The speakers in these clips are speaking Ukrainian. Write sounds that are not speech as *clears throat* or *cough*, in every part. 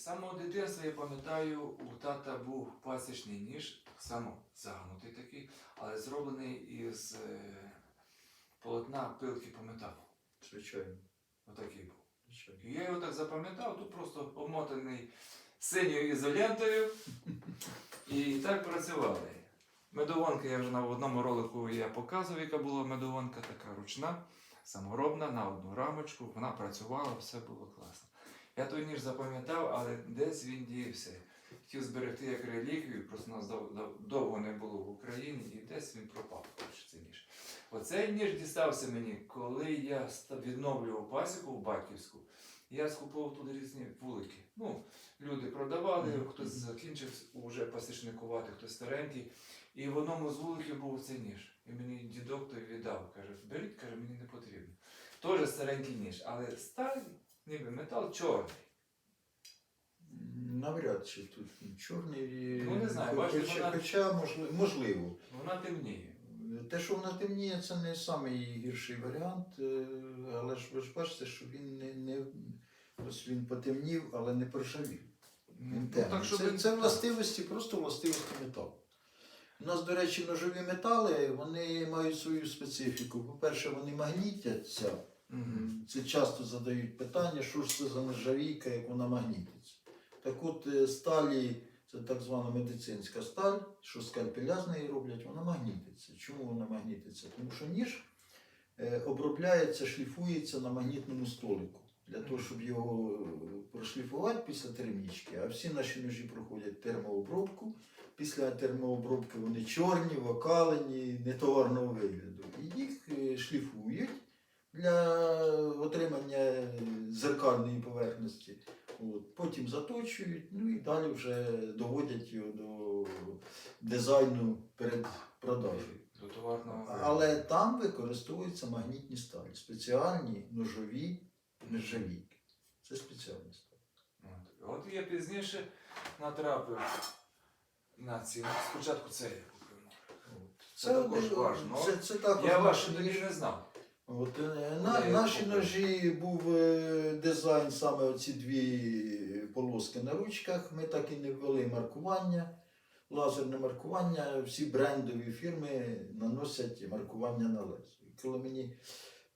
з самого дитинства я пам'ятаю, у тата був пасічний ніж, так само загнутий такий, але зроблений із е, полотна пилки по металу. Звичайно. Отакий був. звичайно. І я його так запам'ятав, тут просто обмотаний синьою ізолентою. І так працювали. Медовонка я вже на одному ролику я показував, яка була медовонка, така ручна, саморобна, на одну рамочку. Вона працювала, все було класно. Я той ніж запам'ятав, але десь він дівся. Хотів зберегти як реліквію, просто нас дов- дов- довго не було в Україні, і десь він пропав. цей ніж. Оцей ніж дістався мені, коли я відновлював пасіку в Батьківську. Я скуповував тут різні вулики. Ну, люди продавали, хтось закінчив вже пасічникувати, хтось старенький. І в одному з вуликів був цей ніж. І мені дідок той віддав. Каже, беріть, каже, мені не потрібно. Теж старенький ніж, але старий, ніби метал чорний. Навряд чи тут чорний. Ну, не знаю, бачите, хоча, вона- хоча можливо, можливо. Вона темніє. Те, що вона темніє, це не найгірший варіант, е, але ж ви ж бачите, що він не, не ось він потемнів, але не проржавів. Він Ну, темний. так, це, він- це властивості, просто властивості металу. У нас, до речі, ножові метали вони мають свою специфіку. По-перше, вони магнітяться. Мгм. Це часто задають питання, що ж це за нержавійка, як вона магнітиться. Так от е, сталі, це так звана медицинська сталь, що скальпеля з неї роблять, вона магнітиться. Чому вона магнітиться? Тому що ніж е, обробляється, шліфується на магнітному столику. Для того, щоб його е, прошліфувати після термічки, а всі наші ножі проходять термообробку. Після термообробки вони чорні, вокалені, нетоварного вигляду. І їх шліфують для отримання зеркальної поверхності. От. Потім заточують, ну і далі вже доводять його до дизайну перед продажею. До товарного. Але там використовуються магнітні сталі, спеціальні ножові нержавійки. Це спеціальні сталі. От. От я пізніше натрапив на ці. Спочатку це я купив. Це також один- важно. Це, це також Я ваші ніж. тоді не знав. От, е, на, я наші купив. ножі був е, дизайн саме оці дві полоски на ручках. Ми так і не ввели маркування, лазерне маркування. Всі брендові фірми наносять маркування на лезо. І коли мені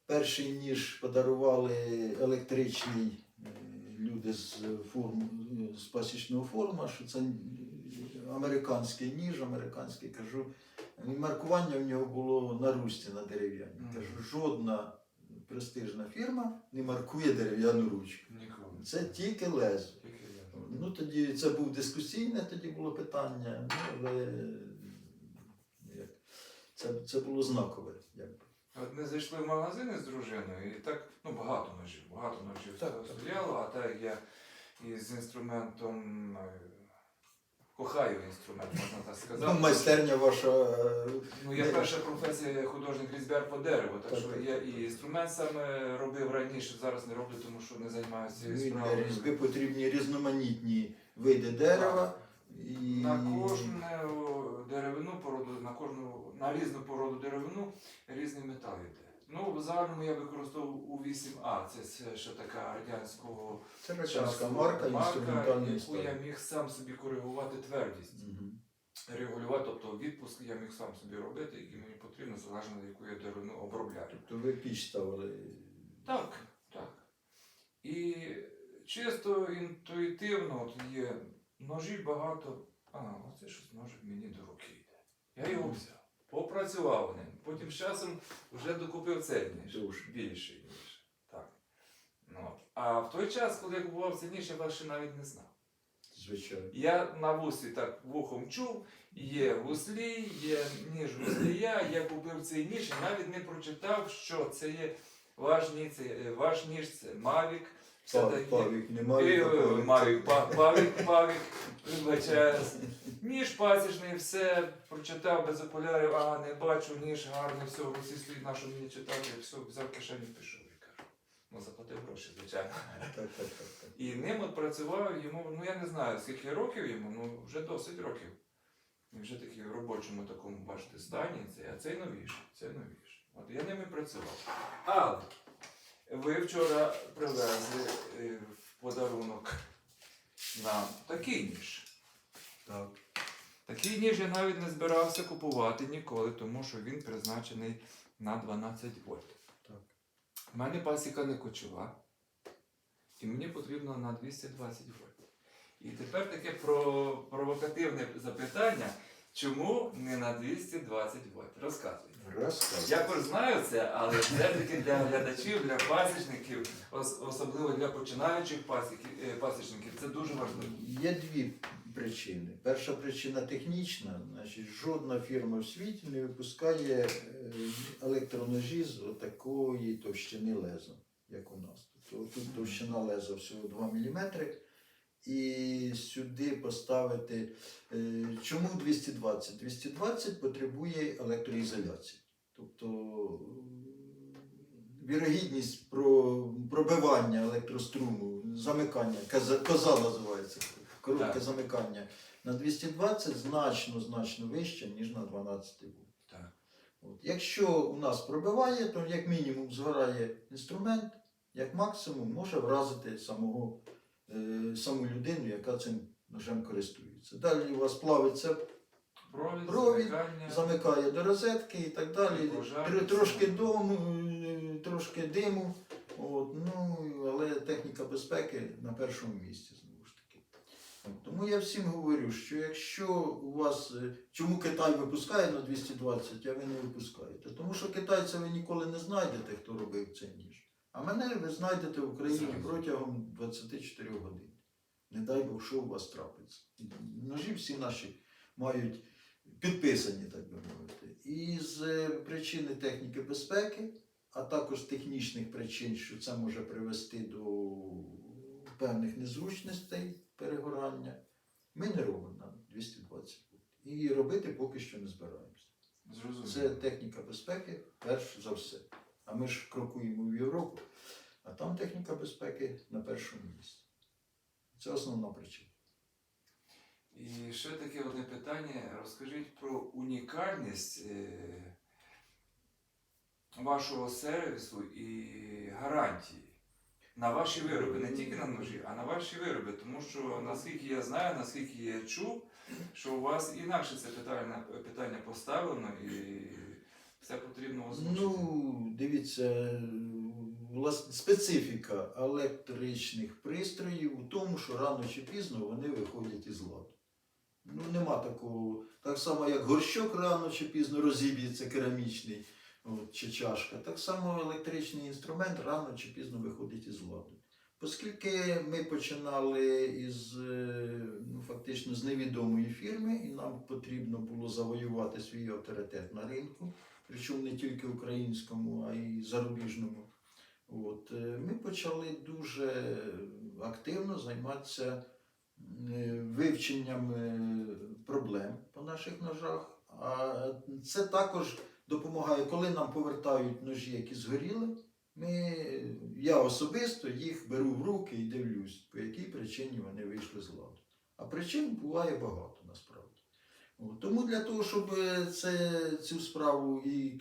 перший ніж подарували електричний е, люди з форм, з пасічного форма, що це е, американський ніж, американський кажу. І маркування в нього було на ручці на дерев'яній. Мгм. Кажу, жодна престижна фірма не маркує дерев'яну ручку. Ніколи. Це тільки лезо. Ну тоді це був дискусійне, тоді було питання. Ну, але як, це, це було знакове. Якби. От ми зайшли в магазин із дружиною, і так, ну багато ножів, багато ножів Так, sto- так. а так я із інструментом е, кохаю інструмент, можна так сказати. Ну, майстерня ваша. е, Ну, я перша професія художник різьбяр по дереву, так, Так, що так, я так. і інструмент саме робив раніше, зараз не роблю, тому що не займаюся цією справою. Різьби потрібні різноманітні види дерева. І... На кожну деревину породу, на кожну на різну породу деревину різний метал йде. Ну, в загальному я використовував у 8А. Це, ще така радянського Це радянська часу марка, інструментальної яку я міг сам собі коригувати твердість. Мгм. Регулювати, тобто відпуск я міг сам собі робити, який мені потрібно, залежно від яку я деревину обробляю. Тобто ви піч ставили. Так, так. І чисто інтуїтивно от є ножі багато. А, оце щось ножик мені до руки йде. Я його взяв. Попрацював ним. Потім з часом вже докупив цей ніж. Більший ніж. Так. Ну, а в той час, коли я купував цей ніж, я вас ще навіть не знав. Звичайно. Я на вусі так вухом чув, є гуслі, є ніж гуслія, я купив цей ніж і навіть не прочитав, що це є ваш ніж, це, е, ваш ніж, це таке. Павік Е, немає. е, такого. Mavic, па- Pavik, Pavik, вибачаюсь. Ніж пасічний, все прочитав без окулярів, а не бачу, ніж гарний, все, усі стоїть, на що мені читати, все, взяв кишеню пішов і. Ну, заплатив гроші, звичайно. І ним от працював йому, ну я не знаю скільки років йому, ну вже досить років. Він вже такий в робочому такому, бачите, стані, це, а цей новіший, цей новіший. От я ними працював. Але ви вчора привезли е, в подарунок нам такий ніж. Так. Такий ніж я навіть не збирався купувати ніколи, тому що він призначений на 12 вольт. Так. У мене пасіка не кочова, і мені потрібно на 220 вольт. І тепер таке про, провокативне запитання, чому не на 220 вольт? Розказуйте. Розказуй. Я хоч знаю це, але все-таки для глядачів, для пасічників, ос- особливо для починаючих е, пасічників, це дуже важливо. Є дві причини. Перша причина технічна, значить, жодна фірма в світі не випускає е, електроножі з такої товщини леза, як у нас. Тобто тут товщина леза всього 2 мм. І сюди поставити. е, Чому 220? 220 потребує електроізоляції. Тобто е, вірогідність пробивання електроструму, замикання, коза, коза називається, коротке Так. замикання на 220 значно значно вище, ніж на 12 вольт. Так. От. Якщо у нас пробиває, то як мінімум згорає інструмент, як максимум може вразити самого, е, саму людину, яка цим ножем користується. Далі у вас плавиться Провід, Провід, замикання. замикає до розетки і так далі. Тр- Трошки дому, е, трошки диму. От, ну, але техніка безпеки на першому місці тому я всім говорю, що якщо у вас. е, Чому Китай випускає на 220, а ви не випускаєте? Тому що китайця ви ніколи не знайдете, хто робив цей ніж. А мене ви знайдете в Україні протягом 24 годин. Не дай Бог, що у вас трапиться. Ножі всі наші мають підписані, так би мовити. І з е, причини техніки безпеки, а також технічних причин, що це може привести до певних незручностей перегорання, ми не робимо на 220 вольт. І робити поки що не збираємося. Зрозуміло. Це техніка безпеки, перш за все. А ми ж крокуємо в Європу, а там техніка безпеки на першому місці. Це основна причина. І ще таке одне питання. Розкажіть про унікальність е, вашого сервісу і гарантії на ваші вироби, не тільки на ножі, а на ваші вироби. Тому що наскільки я знаю, наскільки я чув, що у вас інакше це питання, питання поставлено і все потрібно озвучити. Ну, дивіться, власне, специфіка електричних пристроїв у тому, що рано чи пізно вони виходять із ладу. Ну, нема такого. Так само, як горщок рано чи пізно розіб'ється керамічний от, чи чашка, так само електричний інструмент рано чи пізно виходить із ладу. Оскільки ми починали із е, ну, фактично з невідомої фірми, і нам потрібно було завоювати свій авторитет на ринку, причому не тільки українському, а й зарубіжному. От, е, ми почали дуже активно займатися е, вивченням проблем по наших ножах. А це також допомагає, коли нам повертають ножі, які згоріли. Ми, я особисто їх беру в руки і дивлюсь, по якій причині вони вийшли з ладу. А причин буває багато насправді. Тому для того, щоб е, це, цю справу і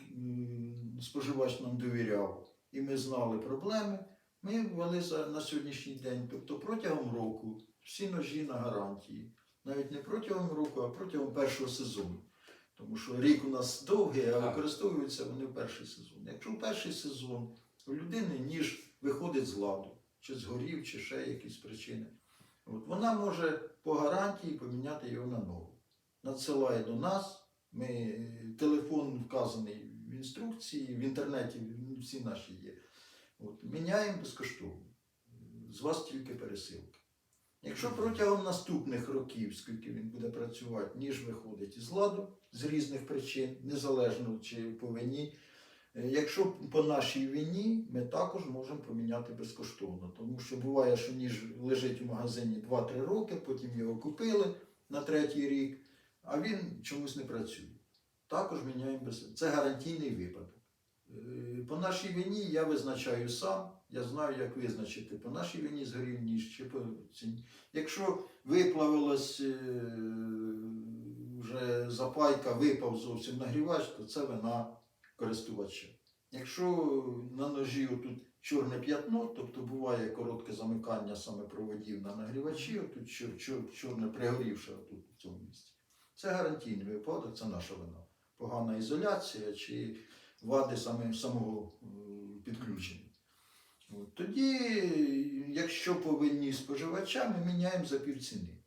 споживач нам довіряв, і ми знали проблеми, ми ввели на сьогоднішній день, тобто протягом року, всі ножі на гарантії. Навіть не протягом року, а протягом першого сезону. Тому що рік у нас довгий, а використовуються вони в перший сезон. Якщо в перший сезон у людини ніж виходить з ладу, чи згорів, чи ще якісь причини, от вона може по гарантії поміняти його на нову. Надсилає до нас, ми, телефон вказаний в інструкції, в інтернеті всі наші є. От, міняємо безкоштовно. З вас тільки пересилка. Якщо протягом наступних років, скільки він буде працювати, ніж виходить із ладу з різних причин, незалежно чи по вині, е, якщо по нашій вині, ми також можемо поміняти безкоштовно. Тому що буває, що ніж лежить у магазині 2-3 роки, потім його купили на третій рік, а він чомусь не працює. Також міняємо без. Це гарантійний випадок. Е, По нашій вині я визначаю сам, я знаю, як визначити по нашій вині згорів ніж чи по ціні. Якщо виплавилась е, вже запайка, випав зовсім нагрівач, то це вина користувача. Якщо на ножі отут чорне п'ятно, тобто буває коротке замикання саме проводів на нагрівачі, отут чор, чор, чорне пригорівше отут в цьому місці. Це гарантійний випадок, це наша вина. Погана ізоляція чи вади саме самого підключення. От. Тоді, якщо повинні споживача, ми міняємо за півціни.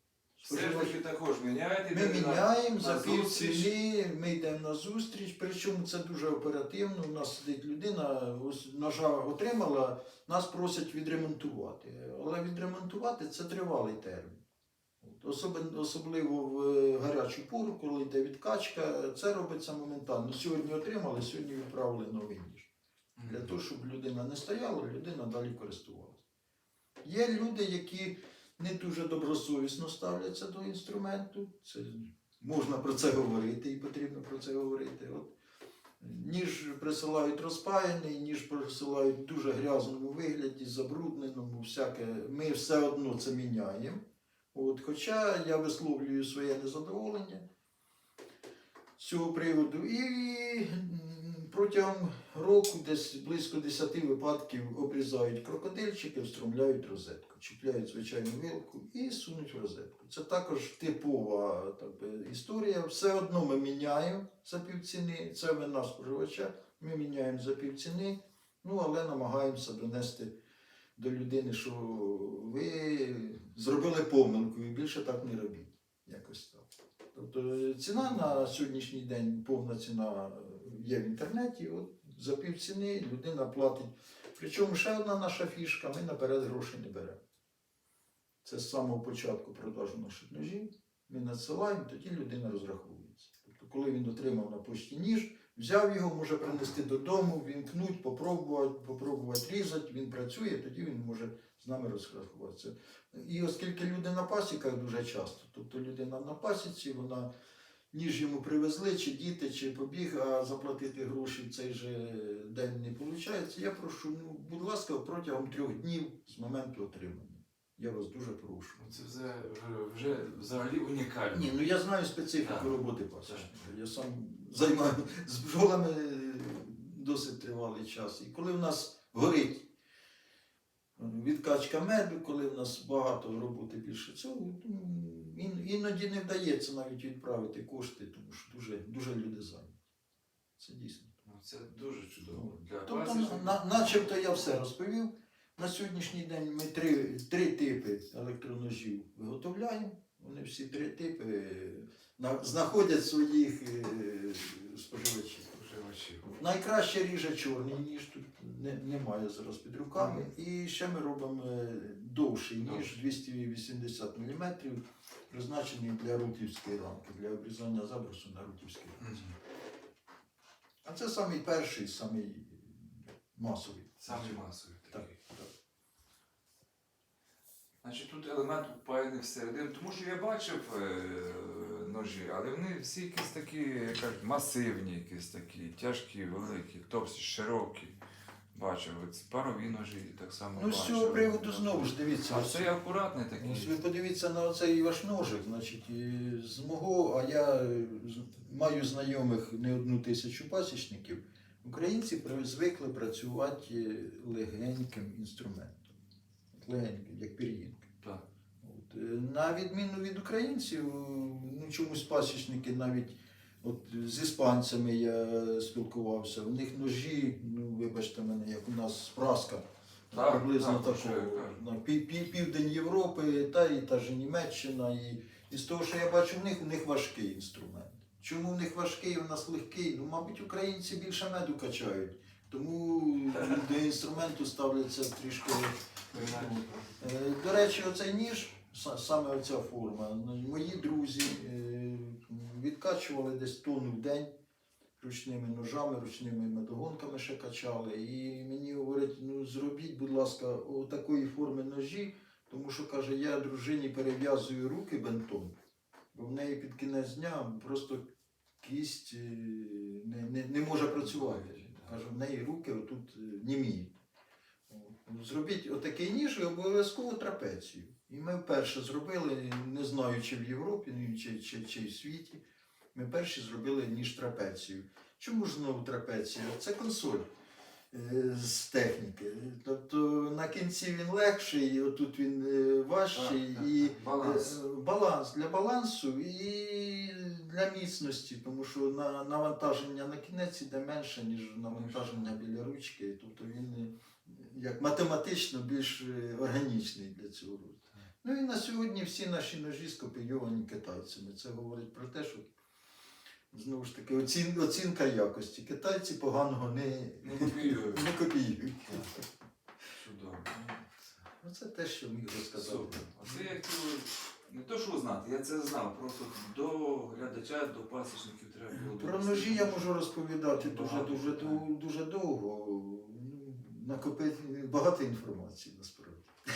Все ж таки також міняєте. Ми йдете на- міняємо за на зустріч. півціни, ми йдемо на зустріч, причому це дуже оперативно. У нас сидить людина, ось ножа отримала, нас просять відремонтувати. Але відремонтувати це тривалий термін. От, Особливо в е, гарячу пору, коли йде відкачка, це робиться моментально. Сьогодні отримали, сьогодні відправили новий ніж. Для того, щоб людина не стояла, людина далі користувалася. Є люди, які не дуже добросовісно ставляться до інструменту. Це, можна про це говорити і потрібно про це говорити. От, ніж присилають розпаяний, ніж присилають в дуже грязному вигляді, забрудненому, всяке. Ми все одно це міняємо. От, хоча я висловлюю своє незадоволення з цього приводу. І протягом року десь близько 10 випадків обрізають крокодильчики, встромляють розетку, чіпляють звичайну вилку і сунуть в розетку. Це також типова так би, історія. Все одно ми міняємо за півціни, це вина споживача, ми міняємо за півціни, ну але намагаємося донести до людини, що ви зробили помилку і більше так не робіть. Якось так. Тобто ціна на сьогоднішній день, повна ціна є в інтернеті. От за півціни людина платить. Причому ще одна наша фішка, ми наперед грошей не беремо. Це з самого початку продажу наших ножів. Ми надсилаємо, тоді людина розраховується. Тобто, коли він отримав на пошті ніж, взяв його, може принести додому, вімкнуть, попробувати, попробувати різати, він працює, тоді він може з нами розрахуватися. І оскільки люди на пасіках дуже часто, тобто людина на пасіці, вона ніж йому привезли, чи діти, чи побіг, а заплатити гроші в цей же день не виходить. Я прошу, ну, будь ласка, протягом трьох днів з моменту отримання. Я вас дуже прошу. Це вже, вже, взагалі унікально. Ні, ну я знаю специфіку Так. роботи пасічника. Я сам займаю з бджолами досить тривалий час. І коли в нас горить відкачка меду, коли в нас багато роботи більше цього, ну, ін- іноді не вдається навіть відправити кошти, тому що дуже, дуже люди зайняті. Це дійсно. Ну, Це дуже чудово. Для Тобто, пасічника. на, начебто я все розповів. На сьогоднішній день ми три, три типи електроножів виготовляємо. Вони всі три типи е, на, знаходять своїх е, споживачів. Споживачів. Найкраще ріже чорний ніж тут не, немає зараз під руками. І ще ми робимо е, довший ніж 280 мм, призначений для рутівської рамки, для обрізання забросу на рутівській рамці. А це самий перший, самий масовий. Самий масовий Так, такий. Значить, тут елемент упаяний всередину, тому що я бачив е, ножі, але вони всі якісь такі, як масивні, якісь такі, тяжкі, великі, товсті, широкі. Бачив, парові ножі так само. Ну, з цього приводу знову ж дивіться. А це акуратний такий. Ось ви подивіться на оцей ваш ножик, значить, з мого, а я е, маю знайомих не одну тисячу пасічників. Українці звикли працювати е, легеньким інструментом. От Легеньким, як пір'їнка. Так. От, е, на відміну від українців, ну чомусь пасічники навіть от з іспанцями я спілкувався, у них ножі, ну вибачте мене, як у нас праска. Так, приблизно так, такого. що на пів, пів, південь Європи, та і та ж Німеччина. І, і з того, що я бачу, в них, у них важкий інструмент. Чому в них важкий, у нас легкий? Ну, мабуть, українці більше меду качають. Тому до інструменту ставляться трішки. Е, До речі, оцей ніж, саме оця форма. ну, Мої друзі е, відкачували десь тонну в день ручними ножами, ручними медогонками ще качали. І мені говорять, ну зробіть, будь ласка, такої форми ножі, тому що каже, я дружині перев'язую руки бентом, бо в неї під кінець дня просто кість е, не, не, не може працювати. Каже, в неї руки отут німіють. Зробіть отакий ніж і обов'язково трапецію. І ми вперше зробили, не знаю, чи в Європі, ну, чи, чи, чи в світі. Ми перші зробили ніж трапецію. Чому ж знову трапеція? Це консоль. е, з техніки. Тобто на кінці він легший, отут він е, важчий Так, так, і. Баланс. е, баланс для балансу і для міцності, тому що на, навантаження на кінець іде менше, ніж навантаження біля ручки. Тобто він як математично більш е, органічний для цього роду. Ну і на сьогодні всі наші ножі скопійовані китайцями. Це говорить про те, що знову ж таки оцін, оцінка якості. Китайці поганого не, Не копіюють. Чудово. Оце те, що міг розказати. Оце я хотів не то, що знати, я це знав. Просто до глядача, до пасічників треба було. Про ножі я можу розповідати дуже-дуже дуже довго. Накопити багато інформації насправді. *laughs*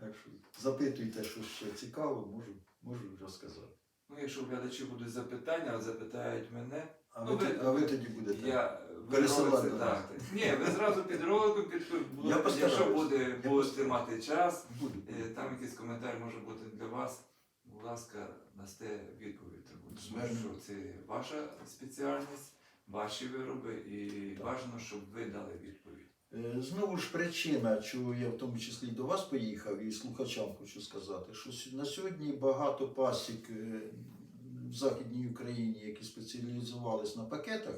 Так що запитуйте, що ще цікаво, можу, можу розказати. Ну, якщо в глядачів будуть запитання, запитають мене, А, Ну, ви, ви- а ви тоді будете. я Пересилати так. Ні, ви зразу під роликом під Я якщо буде, Я будете мати час, Буду. е, там якийсь коментар може бути для вас. Будь ласка, дасте відповідь. Тому що це ваша спеціальність, ваші вироби, і бажано, щоб ви дали відповідь. Е, Знову ж причина, чого я в тому числі до вас поїхав і слухачам хочу сказати, що на сьогодні багато пасік е, в Західній Україні, які спеціалізувались на пакетах,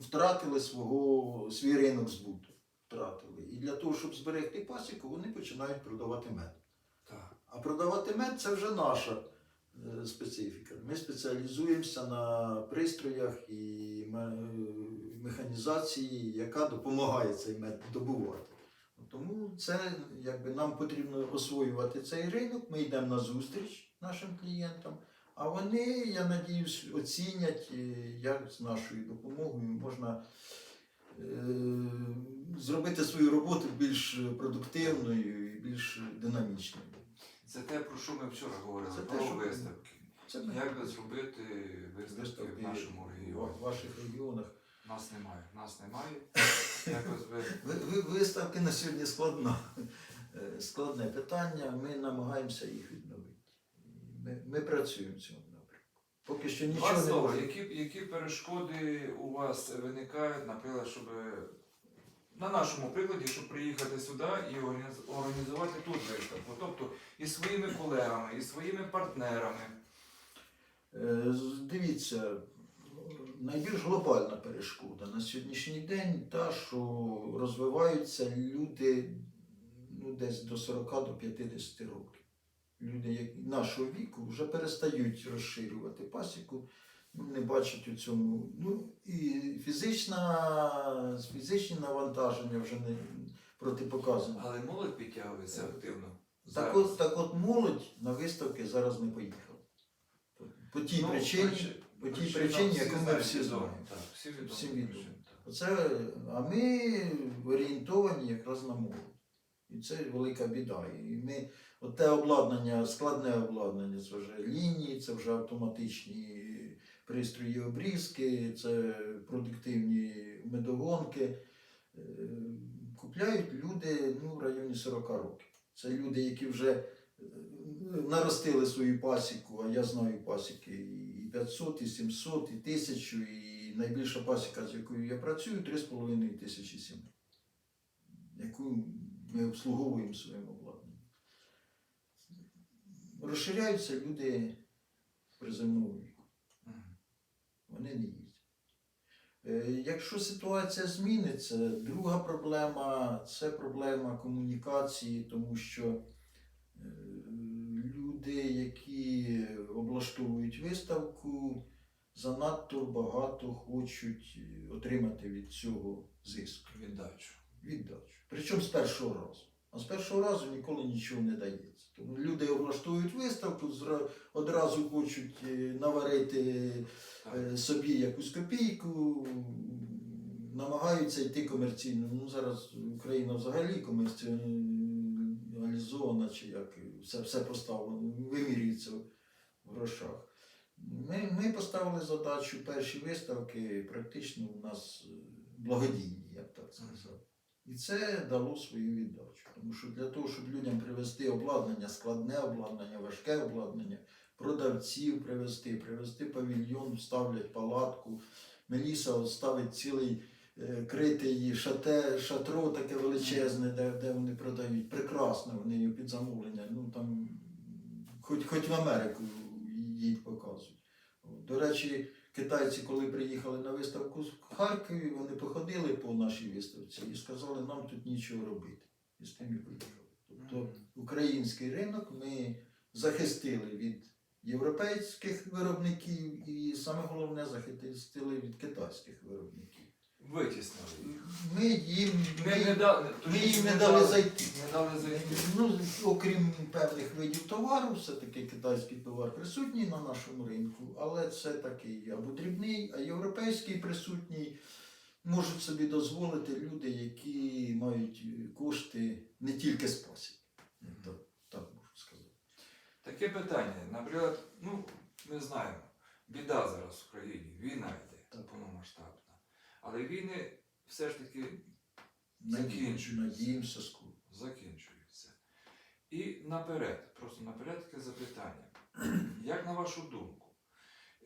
втратили свого, свій ринок збуту. Втратили. І для того, щоб зберегти пасіку, вони починають продавати мед. Так. А продавати мед це вже наша специфіка. Ми спеціалізуємося на пристроях і механізації, яка допомагає цей мед добувати. Тому це якби нам потрібно освоювати цей ринок. Ми йдемо на зустріч нашим клієнтам, а вони, я надіюсь, оцінять, е, як з нашою допомогою можна е, зробити свою роботу більш продуктивною і більш динамічною. Це те, про що ми вчора говорили, Це те, про що- виставки. Це ми- Як би зробити виставки в нашому в регіоні? ваших регіонах. Нас немає. Нас немає. *laughs* Якось ви. Ви- ви- Виставки на сьогодні складно. Е, складне питання. Ми намагаємося їх відновити. Ми, ми працюємо в цьому напрямку. Поки що Два нічого не слова, які, які перешкоди у вас виникають, наприклад, щоб на нашому прикладі, щоб приїхати сюди і організувати тут виставку. Тобто і своїми колегами, і своїми партнерами. Е, Дивіться, найбільш глобальна перешкода на сьогоднішній день та, що розвиваються люди ну, десь до 40 до 50 років. Люди нашого віку вже перестають розширювати пасіку, не бачать у цьому. Ну і фізична, фізичні навантаження вже не протипоказані. Але молодь підтягується активно. Так Зараз. от, так от молодь на виставки зараз не поїхала. По тій Ну, причині, причи- по тій причина причині, всі яку ми знають, всі відомо. знаємо. Так, всі відомо. Всім відомо. причини, так. Оце, а ми орієнтовані якраз на молодь. І це велика біда. І ми, от те обладнання, складне обладнання, це вже лінії, це вже автоматичні пристрої обрізки, це продуктивні медогонки. Е, Купляють люди ну, в районі 40 років. Це люди, які вже е, наростили свою пасіку, а я знаю пасіки і 500, і 700, і 1000, і найбільша пасіка, з якою я працюю, 3,5 тисячі сімей, яку ми обслуговуємо своїм обладнанням. Розширяються люди Мгм. Вони не їздять. Е, Якщо ситуація зміниться, друга проблема це проблема комунікації, тому що е, люди, які облаштовують виставку, занадто багато хочуть е, отримати від цього зиск, Віддачу. віддачу. Причому з першого разу. А з першого разу ніколи нічого не дається. Тому люди облаштовують виставку, одразу хочуть е, наварити е, собі якусь копійку, намагаються йти комерційно. Ну зараз Україна взагалі комерціалізована, чи як все, все поставлено, вимірюється в грошах. Ми, ми поставили задачу перші виставки, практично у нас е, благодійні, я б так сказав. І це дало свою віддачу. Тому що для того, щоб людям привезти обладнання, складне обладнання, важке обладнання, продавців привезти, привезти павільйон, ставлять палатку. Меліса ставить цілий е, критий шате, шатро таке величезне, де, де вони продають. Прекрасно, вони під замовлення. Ну там хоч, хоч в Америку їх показують. До речі, китайці, коли приїхали на виставку в Харкові, вони походили по нашій виставці і сказали, нам тут нічого робити. І з тим і виїхали. Тобто український ринок ми захистили від європейських виробників і саме головне захистили від китайських виробників. Витіснили. Ми їм, Не, ми, не, да- ми їм не дали зайти. Не дали зайти. Ну, окрім певних видів товару, все-таки китайський товар присутній на нашому ринку, але це такий або дрібний, а європейський присутній можуть собі дозволити люди, які мають кошти не тільки спосіб. Так, так можу сказати. Таке питання. Наприклад, ну, ми знаємо, біда зараз в країні, війна йде Так. повномасштабна. Але війни все ж таки скоро. закінчуються. І наперед, просто наперед таке запитання. *clears throat* Як на вашу думку,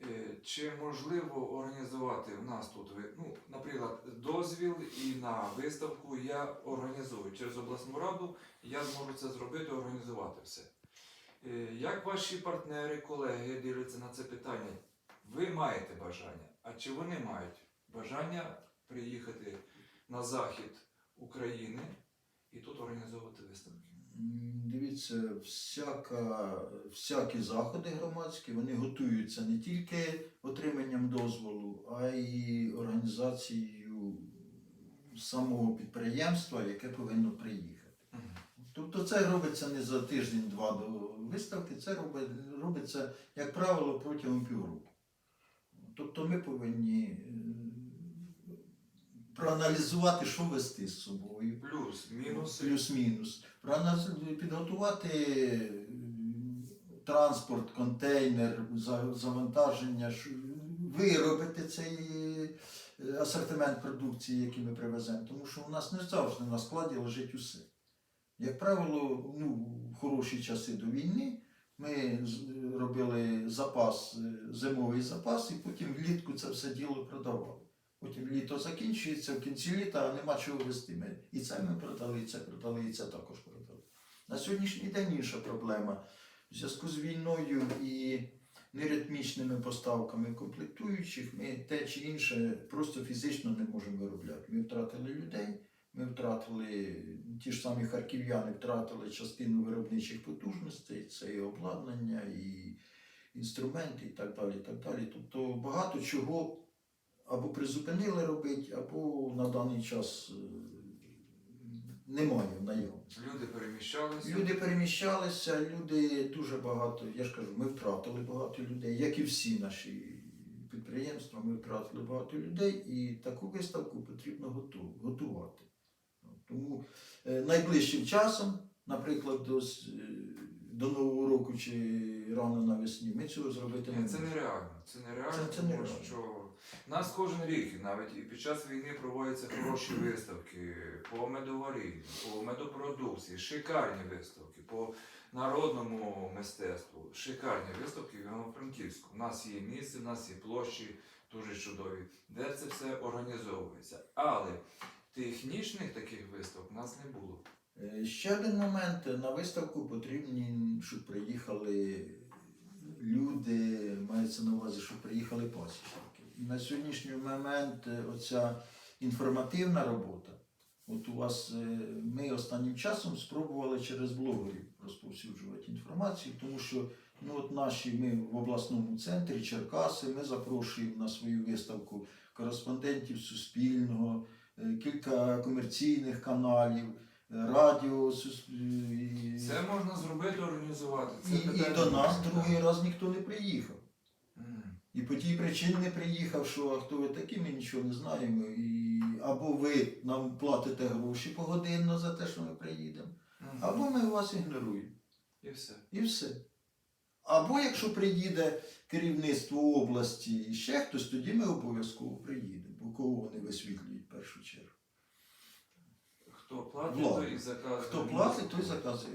е, чи можливо організувати в нас тут, ну, наприклад, дозвіл і на виставку я організую через обласну раду, я зможу це зробити, організувати все. Е, Як ваші партнери, колеги дивляться на це питання? Ви маєте бажання, а чи вони мають бажання приїхати на захід України і тут організовувати виставки? Дивіться, всяка, всякі заходи громадські вони готуються не тільки отриманням дозволу, а й організацією самого підприємства, яке повинно приїхати. Тобто це робиться не за тиждень-два до виставки, це робиться, як правило, протягом півроку. Тобто ми повинні е, проаналізувати, що вести з собою, Плюс, мінус. Плюс-мінус. Підготувати транспорт, контейнер, завантаження, виробити цей е, асортимент продукції, який ми привеземо. Тому що у нас не завжди на складі лежить усе. Як правило, ну, в хороші часи до війни ми робили запас, е, зимовий запас, і потім влітку це все діло продавали. Потім літо закінчується, в кінці літа нема чого вести. І це ми продали, і це продали, і це також продали. На сьогоднішній день інша проблема. В зв'язку з війною і неритмічними поставками комплектуючих ми те чи інше просто фізично не можемо виробляти. Ми втратили людей, ми втратили ті ж самі харків'яни, втратили частину виробничих потужностей, це і обладнання, і інструменти, і так далі. І так далі. Тобто багато чого або призупинили робити, або на даний час е, немає в наявності. Люди переміщалися. Люди переміщалися, люди дуже багато, я ж кажу, ми втратили багато людей, як і всі наші підприємства, ми втратили багато людей, і таку виставку потрібно готувати. Тому е, найближчим часом, наприклад, до, е, до Нового року чи рано навесні, ми цього зробити не Ні, це нереально. Це нереально, Це- це тому нереально. що нас кожен рік, навіть і під час війни проводяться хороші виставки по медоварінню, по медопродукції, шикарні виставки, по народному мистецтву, шикарні виставки в Івано-Франківську. У нас є місце, у нас є площі дуже чудові, де це все організовується. Але технічних таких виставок у нас не було. Е, Ще один момент. На виставку потрібні, щоб приїхали люди, мається на увазі, щоб приїхали пасічники. На сьогоднішній момент е, оця інформативна робота. От у вас е, ми останнім часом спробували через блогерів розповсюджувати інформацію, тому що ну, от наші ми в обласному центрі Черкаси, ми запрошуємо на свою виставку кореспондентів Суспільного, е, кілька комерційних каналів, радіо. Це можна зробити, організувати. Це і, і до нас другий раз ніхто не приїхав. І по тій причині не приїхав, що а хто ви такі, ми нічого не знаємо. І, або ви нам платите гроші погодинно за те, що ми приїдемо, угу. або ми вас ігноруємо. І все. І все. Або якщо приїде керівництво області і ще хтось, тоді ми обов'язково приїдемо, бо кого вони висвітлюють в першу чергу. Хто платить, Влада. той і заказує. Хто платить, той заказує.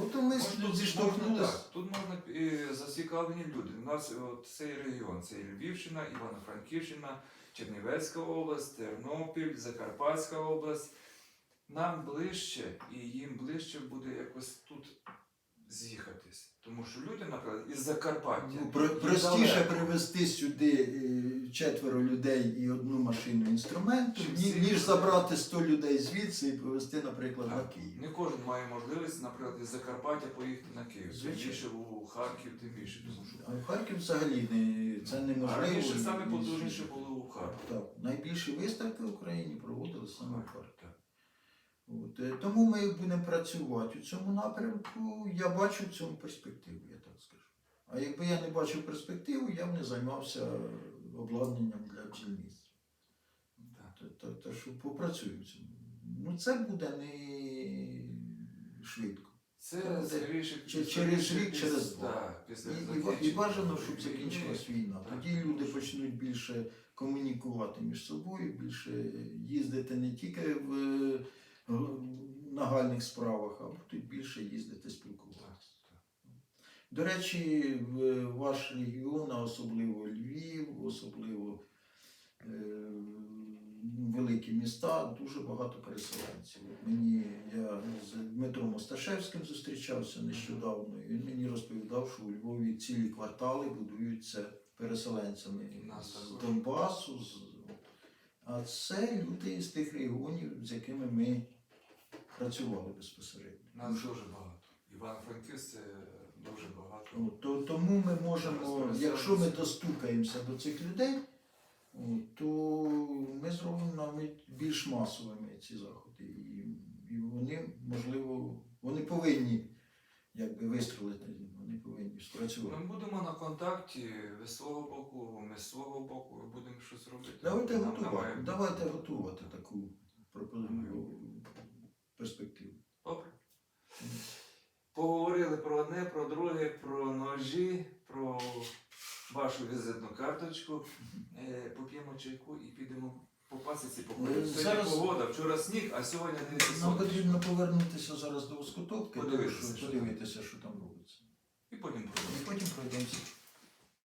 От ми Можна тут- зіштовхнулися. можна так, Тут можна е, зацікавлені люди. У нас от, цей регіон, це і Львівщина, Івано-Франківщина, Чернівецька область, Тернопіль, Закарпатська область. Нам ближче, і їм ближче буде якось тут з'їхатись. Тому що люди, наприклад, із Закарпаття. Ну, про- Простіше далеко. привезти сюди е, четверо людей і одну машину інструменту, Чим ні- всі ніж забрати 100 людей звідси і повезти, наприклад, на Так. Київ. Не кожен має можливість, наприклад, із Закарпаття поїхати на Київ. Тим Звичайно. більше у Харків, тим більше. Тому що А в Харків взагалі не, це а неможливо. раніше саме потужніше було у Харкові. Так, найбільші виставки в Україні проводили саме в Харкові. От, е, тому ми будемо працювати у цьому напрямку. Я бачу в цьому перспективу, я так скажу. А якби я не бачив перспективу, я б не займався обладнанням для бджільництва. Так. Та, та, та що попрацюю в цьому. Ну це буде не швидко. Це скоріше через рік, через два. І, бажано, щоб закінчилась війна. Тоді люди почнуть більше комунікувати між собою, більше їздити не тільки в е, нагальних справах, а будуть більше їздити спілкуватися. До речі, в ваш регіон, а особливо Львів, особливо е, великі міста, дуже багато переселенців. Мені я з Дмитром Осташевським зустрічався нещодавно, і він мені розповідав, що у Львові цілі квартали будуються переселенцями з. Донбасу. З... А це люди з тих регіонів, з якими ми працювали безпосередньо. Нас дуже багато. Іван-Франківськ це дуже багато. От, то, тому ми можемо, якщо ми достукаємося до цих людей, то ми зробимо навіть більш масовими ці заходи. І, і вони, можливо, вони повинні якби вистрілити, вони повинні спрацювати. Ми будемо на контакті, ви з свого боку, ми з свого боку, будемо щось робити. Давайте Нам готувати, давайте готувати таку пропозицію перспективу. Добре. Поговорили про одне, про друге, про ножі, про вашу візитну карточку. Е, Поп'ємо чайку і підемо по пасіці походимо. Е, Сьогодні погода, вчора сніг, а сьогодні дивіться Нам сонечко. потрібно повернутися зараз до Воскотопки, Подивитися, що- що подивитися, що там робиться. І потім І потім пройдемося.